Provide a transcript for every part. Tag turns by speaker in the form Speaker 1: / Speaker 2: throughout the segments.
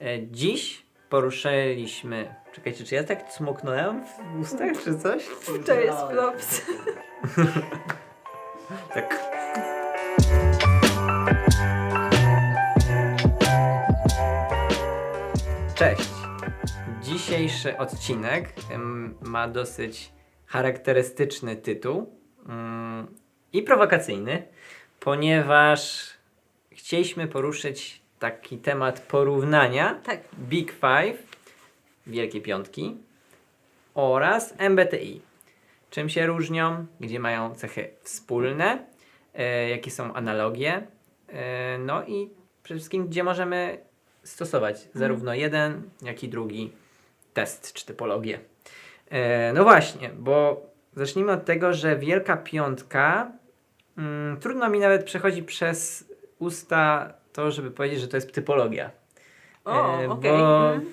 Speaker 1: E, Dziś poruszyliśmy. Czekajcie, czy ja tak smoknąłem w ustach, czy coś?
Speaker 2: To jest flops.
Speaker 1: Tak. Cześć. Dzisiejszy odcinek ma dosyć charakterystyczny tytuł mm, i prowokacyjny, ponieważ chcieliśmy poruszyć taki temat porównania
Speaker 2: Tak.
Speaker 1: Big Five, Wielkie Piątki oraz MBTI. Czym się różnią, gdzie mają cechy wspólne, e, jakie są analogie, e, no i przede wszystkim, gdzie możemy stosować zarówno jeden, jak i drugi test czy typologię. E, no właśnie, bo zacznijmy od tego, że Wielka Piątka, mm, trudno mi nawet przechodzi przez usta to, żeby powiedzieć, że to jest typologia.
Speaker 2: O,
Speaker 1: E,
Speaker 2: okej.
Speaker 1: bo-
Speaker 2: Mhm.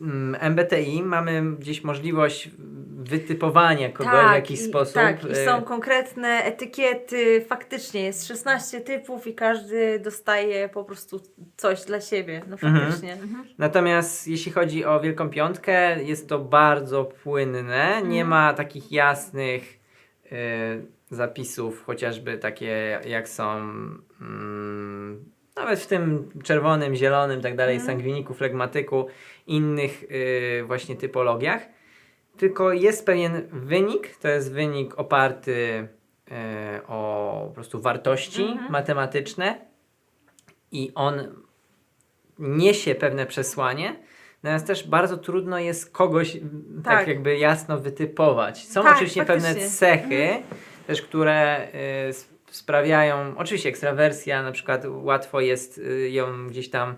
Speaker 1: Mm, MBTI mamy gdzieś możliwość wytypowania kogoś w jakiś
Speaker 2: i,
Speaker 1: sposób.
Speaker 2: Tak, i
Speaker 1: e,
Speaker 2: są konkretne etykiety. Faktycznie jest 16 typów i każdy dostaje po prostu coś dla siebie. No
Speaker 1: Mhm.
Speaker 2: faktycznie. Mhm.
Speaker 1: Natomiast jeśli chodzi o Wielką Piątkę, jest to bardzo płynne. Nie
Speaker 2: Mhm.
Speaker 1: ma takich jasnych e, zapisów, chociażby takie jak są mm, nawet w tym czerwonym, zielonym, tak dalej,
Speaker 2: Mhm.
Speaker 1: sangwiniku, flegmatyku, innych e, właśnie typologiach. Tylko jest pewien wynik, to jest wynik oparty e, o po prostu wartości
Speaker 2: Mhm.
Speaker 1: matematyczne i on niesie pewne przesłanie, natomiast też bardzo trudno jest kogoś m, tak,
Speaker 2: Tak.
Speaker 1: jakby jasno wytypować. Są
Speaker 2: Tak,
Speaker 1: oczywiście pewne
Speaker 2: faktycznie.
Speaker 1: cechy, też które y, sprawiają, oczywiście ekstrawersja, na przykład łatwo jest y, ją gdzieś tam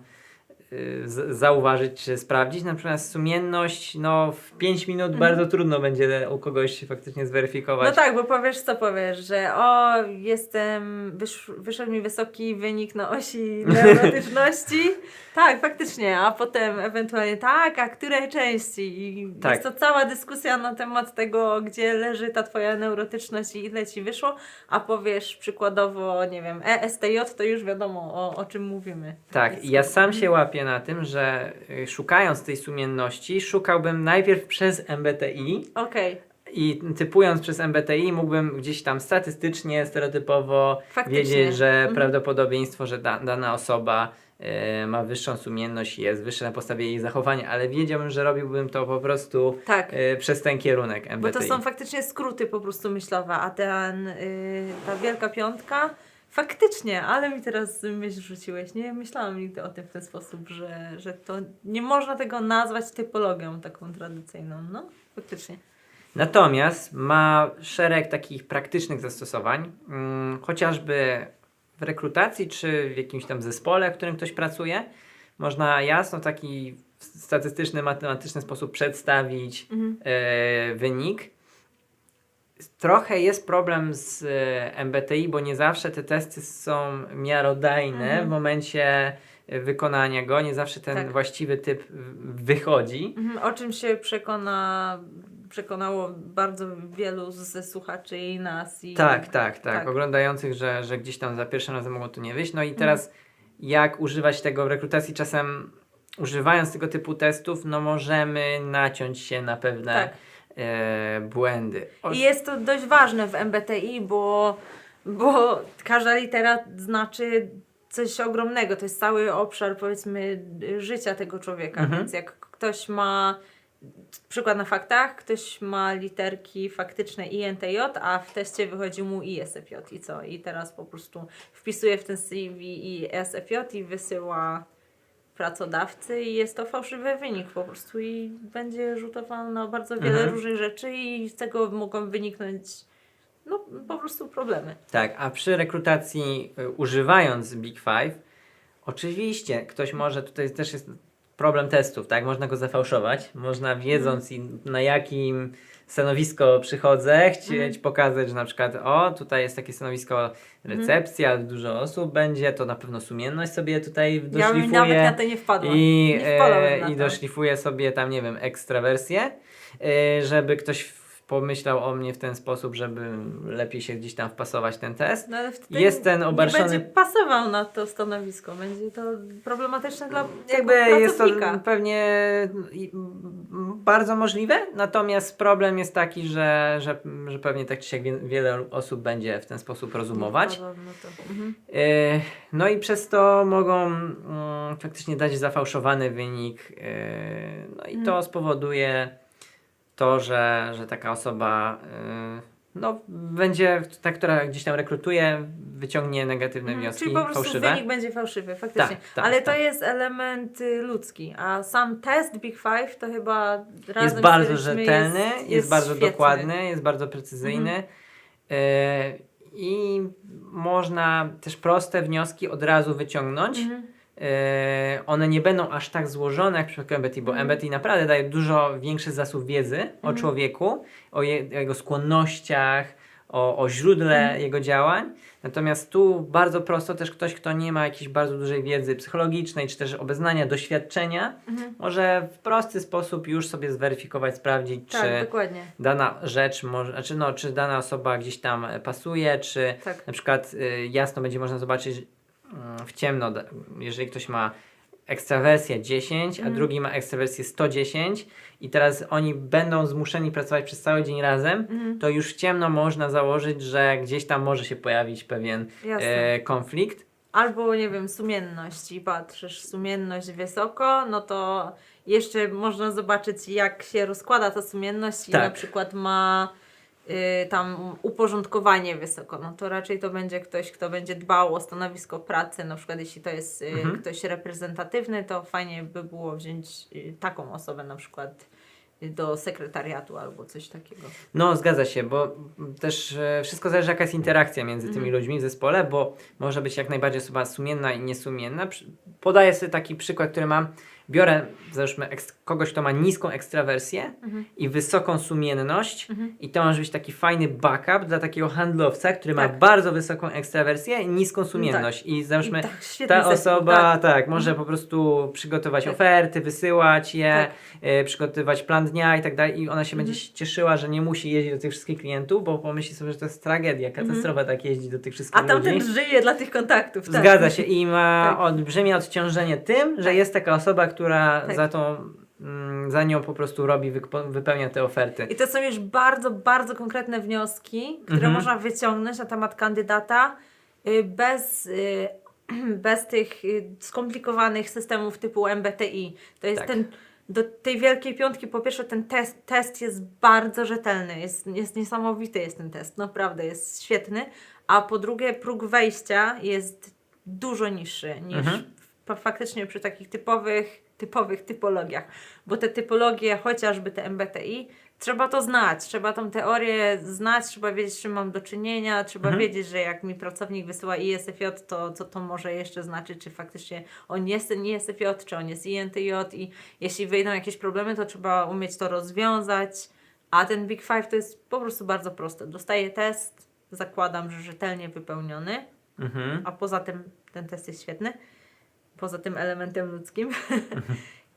Speaker 1: zauważyć czy sprawdzić, natomiast sumienność, no w 5 minut
Speaker 2: Mhm.
Speaker 1: bardzo trudno będzie u kogoś faktycznie zweryfikować.
Speaker 2: No tak, bo powiesz co powiesz, że o, jestem, wysz, wyszedł mi wysoki wynik na osi neurotyczności. tak, faktycznie, a potem ewentualnie tak, a które części? I
Speaker 1: Tak.
Speaker 2: jest to cała dyskusja na temat tego, gdzie leży ta twoja neurotyczność i ile ci wyszło, a powiesz przykładowo, nie wiem, E ESTJ, to już wiadomo o, o czym mówimy.
Speaker 1: Tak, ja sam się łapię na tym, że y, szukając tej sumienności, szukałbym najpierw przez MBTI
Speaker 2: Okej,
Speaker 1: i typując przez MBTI mógłbym gdzieś tam statystycznie, stereotypowo
Speaker 2: Faktycznie.
Speaker 1: wiedzieć, że
Speaker 2: Mhm.
Speaker 1: prawdopodobieństwo, że da, dana osoba y, ma wyższą sumienność, jest wyższe na podstawie jej zachowania, ale wiedziałbym, że robiłbym to po prostu
Speaker 2: tak.
Speaker 1: y, przez ten kierunek
Speaker 2: Bo
Speaker 1: MBTI.
Speaker 2: to są faktycznie skróty po prostu myślowe, a ten, y, ta wielka piątka, faktycznie, ale mi teraz myśl rzuciłeś. Nie myślałam nigdy o tym w ten sposób, że, że to nie można tego nazwać typologią taką tradycyjną. No, faktycznie.
Speaker 1: Natomiast ma szereg takich praktycznych zastosowań, mm, chociażby w rekrutacji czy w jakimś tam zespole, w którym ktoś pracuje. Można jasno w taki statystyczny, matematyczny sposób przedstawić
Speaker 2: Mhm.
Speaker 1: e, wynik. Trochę jest problem z e, MBTI, bo nie zawsze te testy są miarodajne
Speaker 2: Mhm.
Speaker 1: w momencie e, wykonania go, nie zawsze ten
Speaker 2: Tak.
Speaker 1: właściwy typ wychodzi.
Speaker 2: Mhm, O czym się przekona, przekonało bardzo wielu ze słuchaczy i nas. I
Speaker 1: Tak, tak, tak,
Speaker 2: Tak.
Speaker 1: Oglądających, że, że gdzieś tam za pierwszym razem mogło to nie wyjść. No i teraz jak używać tego w rekrutacji? Czasem używając tego typu testów, no możemy naciąć się na pewne
Speaker 2: Tak.
Speaker 1: E, błędy. O,
Speaker 2: I jest to dość ważne w MBTI, bo, bo każda litera znaczy coś ogromnego. To jest cały obszar, powiedzmy, życia tego człowieka.
Speaker 1: Mhm.
Speaker 2: Więc jak ktoś ma, przykład na faktach, ktoś ma literki faktyczne INTJ, a w teście wychodzi mu ISFJ i co? I teraz po prostu wpisuje w ten CV i SFJ i wysyła pracodawcy i jest to fałszywy wynik po prostu i będzie rzutował na bardzo wiele
Speaker 1: Mhm.
Speaker 2: różnych rzeczy i z tego mogą wyniknąć no po prostu problemy.
Speaker 1: Tak, a przy rekrutacji y, używając Big Five, oczywiście ktoś może, tutaj też jest problem testów, tak? Można go zafałszować, można wiedząc i na jakim stanowisko przychodzę, chcieć pokazać, że na przykład o, tutaj jest takie stanowisko recepcja, dużo osób będzie, to na pewno sumienność sobie tutaj
Speaker 2: Ja bym nawet na to nie wpadła.
Speaker 1: I,
Speaker 2: nie
Speaker 1: e, i sobie tam, nie wiem, ekstrawersję, e, żeby ktoś pomyślał o mnie w ten sposób, żeby lepiej się gdzieś tam wpasować ten test.
Speaker 2: No ale wtedy
Speaker 1: Jest ten
Speaker 2: nie
Speaker 1: obarczony-
Speaker 2: będzie pasował na to stanowisko. Będzie to problematyczne dla
Speaker 1: Jakby jest to pewnie bardzo możliwe, natomiast problem jest taki, że, że, że pewnie tak czy siak wie- wiele osób będzie w ten sposób rozumować.
Speaker 2: To. Mhm.
Speaker 1: E, No i przez to mogą mm, faktycznie dać zafałszowany wynik. e, No i to spowoduje to, że, że taka osoba e, no, będzie, ta, która gdzieś tam rekrutuje, wyciągnie negatywne
Speaker 2: Mhm,
Speaker 1: wnioski,
Speaker 2: Czyli po prostu
Speaker 1: fałszywe.
Speaker 2: wynik będzie fałszywy, faktycznie.
Speaker 1: Tak, tak,
Speaker 2: Ale
Speaker 1: tak.
Speaker 2: to jest element y, ludzki, a sam test Big Five to chyba razem
Speaker 1: jest bardzo rzetelny, jest, bardzo
Speaker 2: świetny.
Speaker 1: dokładny, jest bardzo precyzyjny. E, I można też proste wnioski od razu wyciągnąć.
Speaker 2: Mhm.
Speaker 1: E, one nie będą aż tak złożone jak w przypadku MBTI, bo
Speaker 2: Mhm.
Speaker 1: MBTI naprawdę daje dużo większy zasób wiedzy o człowieku, o, je, o jego skłonnościach, o, o źródle
Speaker 2: Mhm.
Speaker 1: jego działań. Natomiast tu bardzo prosto też ktoś, kto nie ma jakiejś bardzo dużej wiedzy psychologicznej, czy też obeznania, doświadczenia,
Speaker 2: Mhm.
Speaker 1: może w prosty sposób już sobie zweryfikować, sprawdzić,
Speaker 2: Tak,
Speaker 1: czy
Speaker 2: dokładnie.
Speaker 1: dana rzecz, może, znaczy no, czy dana osoba gdzieś tam pasuje, czy
Speaker 2: Tak.
Speaker 1: na przykład y, jasno będzie można zobaczyć w ciemno, jeżeli ktoś ma ekstrawersję 10, a
Speaker 2: Mhm.
Speaker 1: drugi ma ekstrawersję 110 i teraz oni będą zmuszeni pracować przez cały dzień razem,
Speaker 2: Mhm.
Speaker 1: to już w ciemno można założyć, że gdzieś tam może się pojawić pewien e, konflikt.
Speaker 2: Albo, nie wiem, sumienność i patrzysz, sumienność wysoko, no to jeszcze można zobaczyć, jak się rozkłada ta sumienność i
Speaker 1: Tak.
Speaker 2: na przykład ma tam uporządkowanie wysoko, no to raczej to będzie ktoś, kto będzie dbał o stanowisko pracy, na przykład jeśli to jest y,
Speaker 1: Mhm.
Speaker 2: ktoś reprezentatywny, to fajnie by było wziąć y, taką osobę na przykład y, do sekretariatu albo coś takiego.
Speaker 1: No, zgadza się, bo też e, wszystko zależy, jaka jest interakcja między tymi
Speaker 2: Mhm.
Speaker 1: ludźmi w zespole, bo może być jak najbardziej osoba sumienna i niesumienna. Podaję sobie taki przykład, który mam. Biorę, załóżmy, kogoś, kto ma niską ekstrawersję
Speaker 2: Mhm.
Speaker 1: i wysoką sumienność,
Speaker 2: Mhm.
Speaker 1: i to może być taki fajny backup dla takiego handlowca, który ma
Speaker 2: Tak.
Speaker 1: bardzo wysoką ekstrawersję i niską sumienność. I załóżmy,
Speaker 2: I tak,
Speaker 1: ta osoba
Speaker 2: tak.
Speaker 1: tak. może po prostu przygotować
Speaker 2: Tak.
Speaker 1: oferty, wysyłać je,
Speaker 2: Tak.
Speaker 1: e, przygotowywać plan dnia i tak dalej. I ona się
Speaker 2: Mhm.
Speaker 1: będzie cieszyła, że nie musi jeździć do tych wszystkich klientów, bo pomyśli sobie, że to jest tragedia, katastrofa tak jeździć do tych wszystkich
Speaker 2: Mhm. A tamten
Speaker 1: ludzi.
Speaker 2: żyje dla tych kontaktów. Tak.
Speaker 1: Zgadza się i ma
Speaker 2: Tak.
Speaker 1: olbrzymie odciążenie tym, że
Speaker 2: Tak.
Speaker 1: jest taka osoba, która
Speaker 2: Tak.
Speaker 1: za tą, mm, za nią po prostu robi, wypełnia te oferty.
Speaker 2: I to są już bardzo, bardzo konkretne wnioski, które
Speaker 1: Mhm.
Speaker 2: można wyciągnąć na temat kandydata y, bez, y, bez tych y, skomplikowanych systemów typu MBTI. To jest
Speaker 1: Tak.
Speaker 2: ten. Do tej wielkiej piątki, po pierwsze, ten test, test jest bardzo rzetelny, jest, jest niesamowity jest ten test, naprawdę jest świetny. A po drugie, próg wejścia jest dużo niższy niż
Speaker 1: Mhm.
Speaker 2: faktycznie przy takich typowych, typowych typologiach. Bo te typologie, chociażby te MBTI, trzeba to znać, trzeba tą teorię znać, trzeba wiedzieć, z czym mam do czynienia, trzeba
Speaker 1: Mhm.
Speaker 2: wiedzieć, że jak mi pracownik wysyła ISFJ, to co to może jeszcze znaczyć, czy faktycznie on jest ten ISFJ, czy on jest INTJ i jeśli wyjdą jakieś problemy, to trzeba umieć to rozwiązać. A ten Big Five to jest po prostu bardzo proste. Dostaję test, zakładam, że rzetelnie wypełniony,
Speaker 1: Mhm.
Speaker 2: a poza tym ten test jest świetny, poza tym elementem ludzkim.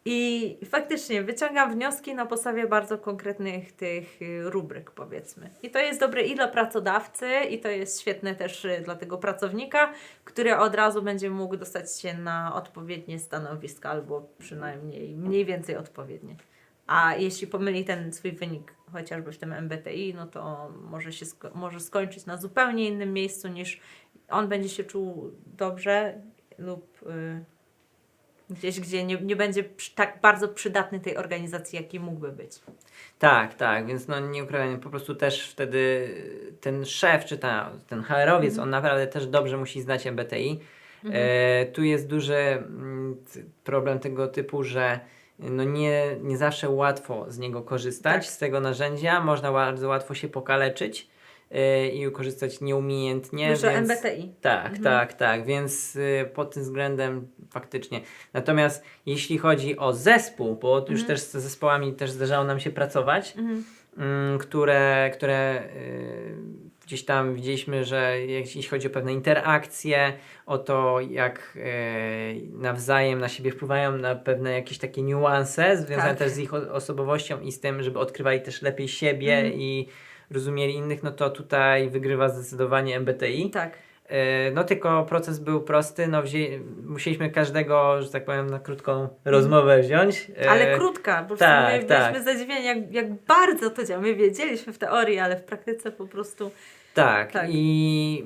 Speaker 2: I faktycznie wyciągam wnioski na podstawie bardzo konkretnych tych y, rubryk, powiedzmy. I to jest dobre i dla pracodawcy, i to jest świetne też y, dla tego pracownika, który od razu będzie mógł dostać się na odpowiednie stanowiska, albo przynajmniej mniej więcej odpowiednie. A jeśli pomyli ten swój wynik chociażby w tym MBTI, no to może się sko- może skończyć na zupełnie innym miejscu niż on będzie się czuł dobrze lub y, gdzieś, gdzie nie, nie będzie tak bardzo przydatny tej organizacji, jaki mógłby być.
Speaker 1: Tak, tak, więc no nie ukrywajmy, po prostu też wtedy ten szef czy ta, ten HR-owiec,
Speaker 2: Mhm.
Speaker 1: on naprawdę też dobrze musi znać MBTI. E, tu jest duży mm, problem tego typu, że no nie, nie zawsze łatwo z niego korzystać,
Speaker 2: Tak.
Speaker 1: z tego narzędzia, można bardzo łatwo się pokaleczyć e, i korzystać nieumiejętnie.
Speaker 2: Myślę
Speaker 1: więc...
Speaker 2: MBTI.
Speaker 1: Tak,
Speaker 2: Mhm.
Speaker 1: tak, tak, więc y, pod tym względem faktycznie. Natomiast jeśli chodzi o zespół, bo już
Speaker 2: Mhm.
Speaker 1: też z zespołami też zdarzało nam się pracować,
Speaker 2: Mhm.
Speaker 1: mm, które, które y, gdzieś tam widzieliśmy, że jeśli chodzi o pewne interakcje, o to jak nawzajem na siebie wpływają na pewne jakieś takie niuanse związane
Speaker 2: Tak.
Speaker 1: też z ich osobowością i z tym, żeby odkrywali też lepiej siebie
Speaker 2: Mhm.
Speaker 1: i rozumieli innych, no to tutaj wygrywa zdecydowanie MBTI.
Speaker 2: Tak.
Speaker 1: E, No tylko proces był prosty, no wzię... musieliśmy każdego, że tak powiem, na krótką rozmowę wziąć. E,
Speaker 2: Ale krótka, bo w
Speaker 1: tak,
Speaker 2: sumie
Speaker 1: tak.
Speaker 2: byliśmy zadziwieni, jak, jak bardzo to działa. My wiedzieliśmy w teorii, ale w praktyce po prostu.
Speaker 1: Tak,
Speaker 2: Tak.
Speaker 1: i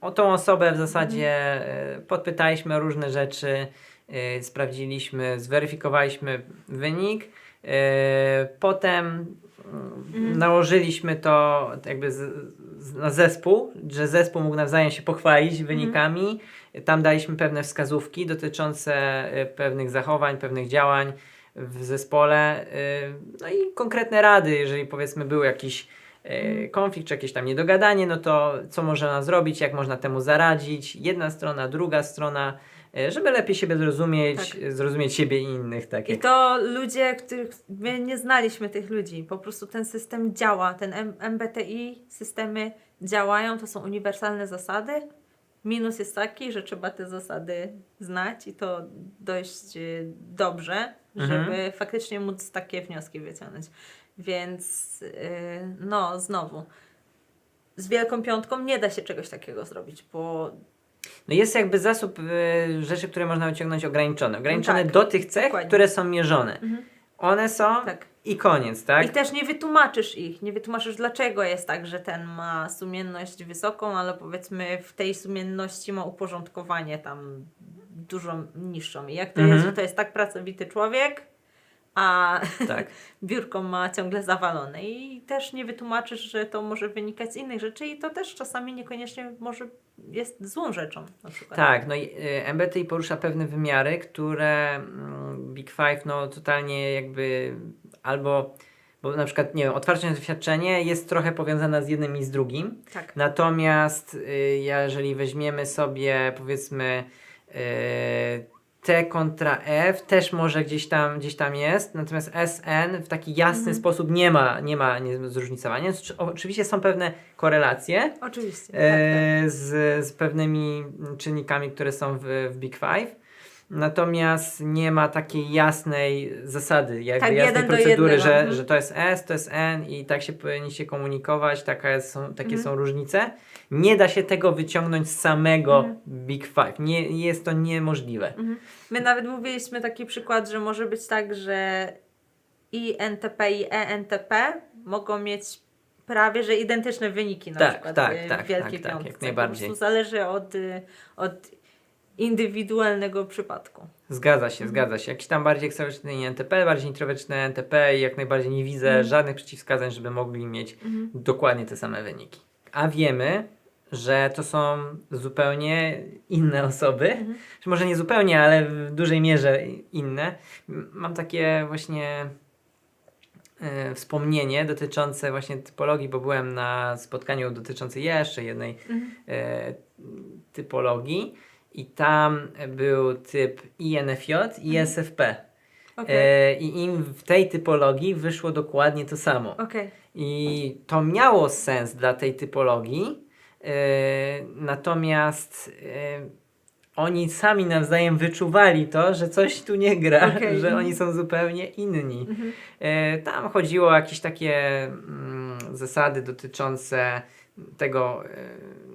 Speaker 1: o tą osobę w zasadzie e, podpytaliśmy różne rzeczy, e, sprawdziliśmy, zweryfikowaliśmy wynik. e, Potem
Speaker 2: Mhm.
Speaker 1: Nałożyliśmy to jakby z, z, na zespół, że zespół mógł nawzajem się pochwalić wynikami. Tam daliśmy pewne wskazówki dotyczące e, pewnych zachowań, pewnych działań w zespole. e, No i konkretne rady, jeżeli powiedzmy był jakiś e, konflikt czy jakieś tam niedogadanie, no to co można zrobić, jak można temu zaradzić. Jedna strona, druga strona, żeby lepiej siebie zrozumieć,
Speaker 2: Tak.
Speaker 1: e, zrozumieć siebie i innych. Tak
Speaker 2: I to ludzie, których my nie znaliśmy tych ludzi. Po prostu ten system działa. Ten MBTI, systemy działają, to są uniwersalne zasady. Minus jest taki, że trzeba te zasady znać i to dość y, dobrze,
Speaker 1: Mhm.
Speaker 2: żeby faktycznie móc takie wnioski wyciągnąć. Więc y, no, znowu. Z wielką piątką nie da się czegoś takiego zrobić, bo
Speaker 1: No jest jakby zasób e, rzeczy, które można wyciągnąć ograniczony. Ograniczony
Speaker 2: tak,
Speaker 1: do tych cech,
Speaker 2: dokładnie.
Speaker 1: które są mierzone.
Speaker 2: Mhm.
Speaker 1: One są
Speaker 2: tak.
Speaker 1: i koniec, tak?
Speaker 2: I też nie wytłumaczysz ich, nie wytłumaczysz dlaczego jest tak, że ten ma sumienność wysoką, ale powiedzmy w tej sumienności ma uporządkowanie tam dużo niższą. I jak to
Speaker 1: Mhm.
Speaker 2: jest, że to jest tak pracowity człowiek, a
Speaker 1: tak.
Speaker 2: biurko ma ciągle zawalone i też nie wytłumaczysz, że to może wynikać z innych rzeczy i to też czasami niekoniecznie może jest złą rzeczą na przykład.
Speaker 1: Tak, no i y, MBTI porusza pewne wymiary, które mm, Big Five no totalnie jakby albo, bo na przykład, nie wiem, otwarcie na doświadczenie jest trochę powiązana z jednym i z drugim,
Speaker 2: Tak.
Speaker 1: natomiast y, jeżeli weźmiemy sobie powiedzmy y, T kontra F też może gdzieś tam, gdzieś tam jest, natomiast SN w taki jasny
Speaker 2: Mhm.
Speaker 1: sposób nie ma, nie ma nie, zróżnicowania. Oczy- Oczywiście są pewne korelacje,
Speaker 2: Oczywiście. tak,
Speaker 1: e, z, z pewnymi czynnikami, które są w, w Big Five. Natomiast nie ma takiej jasnej zasady, jakby
Speaker 2: Tak,
Speaker 1: jasnej procedury, że,
Speaker 2: mhm.
Speaker 1: że to jest S, to jest N i tak się powinniście komunikować, taka jest, są, takie
Speaker 2: Mhm.
Speaker 1: są różnice. Nie da się tego wyciągnąć z samego
Speaker 2: Mhm.
Speaker 1: Big Five. Nie, jest to niemożliwe.
Speaker 2: Mhm. My nawet mówiliśmy taki przykład, że może być tak, że i NTP i ENTP mogą mieć prawie że identyczne wyniki na
Speaker 1: Tak,
Speaker 2: przykład
Speaker 1: tak, tak,
Speaker 2: Wielkiej
Speaker 1: tak, tak, jak
Speaker 2: Piątce.
Speaker 1: najbardziej.
Speaker 2: Po prostu zależy od, y, od indywidualnego przypadku.
Speaker 1: Zgadza się,
Speaker 2: Mhm.
Speaker 1: zgadza się. Jakiś tam bardziej ekstrawertyczny NTP, bardziej introwertyczny NTP i jak najbardziej nie widzę
Speaker 2: Mhm.
Speaker 1: żadnych przeciwwskazań, żeby mogli mieć
Speaker 2: Mhm.
Speaker 1: dokładnie te same wyniki. A wiemy, że to są zupełnie inne osoby. Czy może nie zupełnie, ale w dużej mierze inne. Mam takie właśnie e, wspomnienie dotyczące właśnie typologii, bo byłem na spotkaniu dotyczącym jeszcze jednej e, typologii i tam był typ INFJ i
Speaker 2: Mhm.
Speaker 1: SFP.
Speaker 2: Okej,
Speaker 1: E, I im w tej typologii wyszło dokładnie to samo.
Speaker 2: okej.
Speaker 1: I to miało sens dla tej typologii, e, natomiast e, oni sami nawzajem wyczuwali to, że coś tu nie gra,
Speaker 2: Okej.
Speaker 1: że oni są zupełnie inni.
Speaker 2: Mhm.
Speaker 1: E, tam chodziło o jakieś takie mm, zasady dotyczące tego, e,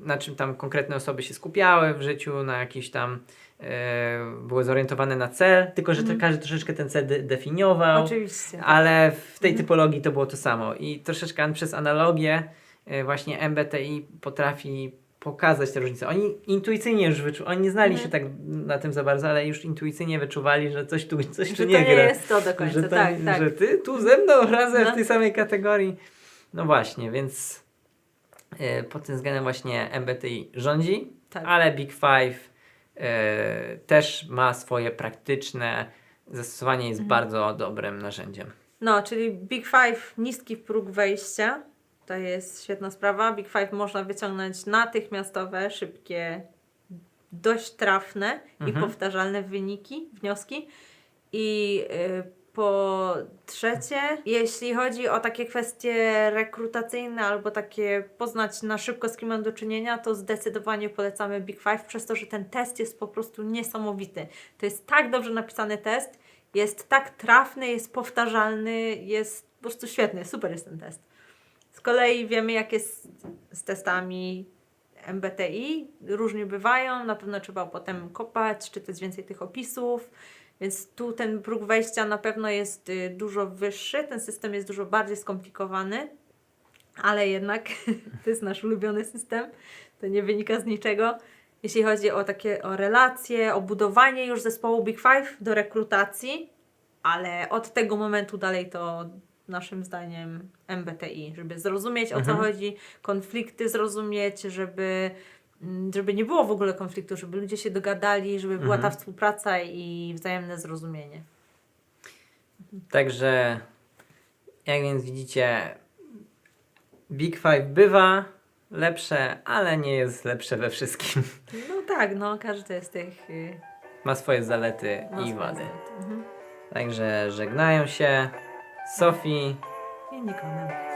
Speaker 1: na czym tam konkretne osoby się skupiały w życiu, na jakiś tam e, były zorientowane na cel, tylko że
Speaker 2: Mhm.
Speaker 1: każdy troszeczkę ten cel de- definiował.
Speaker 2: Oczywiście.
Speaker 1: Ale w tej
Speaker 2: Mhm.
Speaker 1: typologii to było to samo. I troszeczkę przez analogię e, właśnie MBTI potrafi pokazać te różnice. Oni intuicyjnie już wyczuwali, oni nie znali
Speaker 2: Mhm.
Speaker 1: się tak na tym za bardzo, ale już intuicyjnie wyczuwali, że coś tu, coś tu
Speaker 2: że
Speaker 1: nie
Speaker 2: to nie
Speaker 1: gra.
Speaker 2: jest to do końca,
Speaker 1: że, to,
Speaker 2: tak, tak.
Speaker 1: że ty tu ze mną razem
Speaker 2: No.
Speaker 1: w tej samej kategorii. No właśnie, więc pod tym względem właśnie MBTI rządzi,
Speaker 2: tak.
Speaker 1: ale Big Five e, też ma swoje praktyczne zastosowanie, jest
Speaker 2: Mhm.
Speaker 1: bardzo dobrym narzędziem.
Speaker 2: No, czyli Big Five, niski próg wejścia. To jest świetna sprawa. Big Five można wyciągnąć natychmiastowe, szybkie, dość trafne i
Speaker 1: Mhm.
Speaker 2: powtarzalne wyniki, wnioski. I y, Po trzecie, jeśli chodzi o takie kwestie rekrutacyjne albo takie poznać na szybko z kim mam do czynienia, to zdecydowanie polecamy Big Five przez to, że ten test jest po prostu niesamowity. To jest tak dobrze napisany test, jest tak trafny, jest powtarzalny, jest po prostu świetny, super jest ten test. Z kolei wiemy jak jest z testami MBTI, różnie bywają, na pewno trzeba potem kopać, czytać więcej tych opisów, więc tu ten próg wejścia na pewno jest y, dużo wyższy, ten system jest dużo bardziej skomplikowany, ale jednak to jest nasz ulubiony system, to nie wynika z niczego. Jeśli chodzi o takie o relacje, o budowanie już zespołu Big Five do rekrutacji, ale od tego momentu dalej to naszym zdaniem MBTI, żeby zrozumieć o co
Speaker 1: Mhm.
Speaker 2: chodzi, konflikty zrozumieć, żeby, żeby nie było w ogóle konfliktu, żeby ludzie się dogadali, żeby była ta
Speaker 1: Mhm.
Speaker 2: współpraca i wzajemne zrozumienie.
Speaker 1: Także, jak więc widzicie, Big Five bywa lepsze, ale nie jest lepsze we wszystkim.
Speaker 2: No tak, no każdy z tych y,
Speaker 1: Ma swoje zalety
Speaker 2: ma
Speaker 1: i
Speaker 2: swoje
Speaker 1: wady.
Speaker 2: zalety. Mhm.
Speaker 1: Także żegnają się Sofii
Speaker 2: I Nikonem.